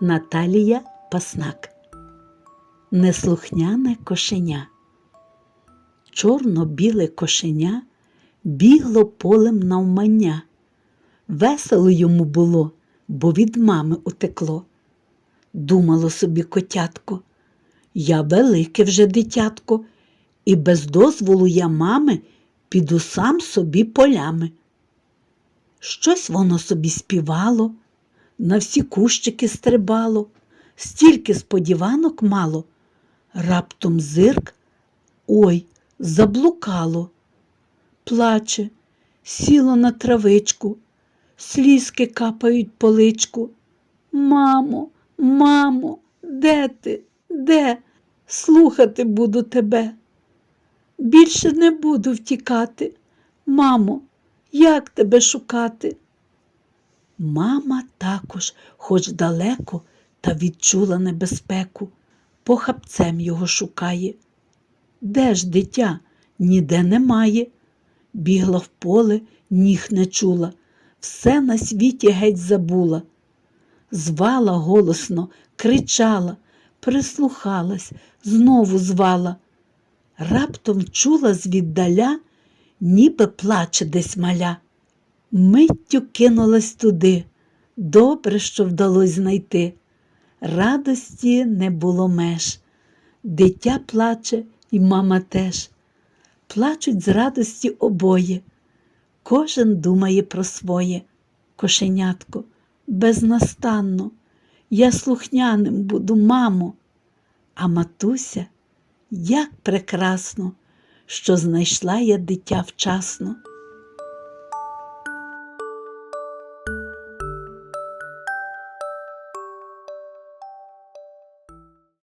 Наталія Паснак. Неслухняне кошеня. Чорно-біле кошеня бігло полем навмання. Весело йому було, бо від мами утекло. Думало собі котятко, я велике вже дитятко, і без дозволу я мами піду сам собі полями. Щось воно собі співало, на всі кущики стрибало, стільки сподіванок мало, раптом зирк, ой, заблукало. Плаче, сіло на травичку, слізки капають по личку. Мамо, мамо, де ти? Де? Слухати буду тебе. Більше не буду втікати. Мамо, як тебе шукати? Мама також, хоч далеко, та відчула небезпеку, похапцем його шукає. Де ж дитя? Ніде немає. Бігла в поле, ніг не чула, все на світі геть забула. Звала голосно, кричала, прислухалась, знову звала. Раптом чула звіддаля, ніби плаче десь маля. Миттю кинулась туди. Добре, що вдалось знайти. Радості не було меж. Дитя плаче, і мама теж. Плачуть з радості обоє. Кожен думає про своє. Кошенятко, безнастанно. Я слухняним буду, мамо. А матуся, як прекрасно, що знайшла я дитя вчасно.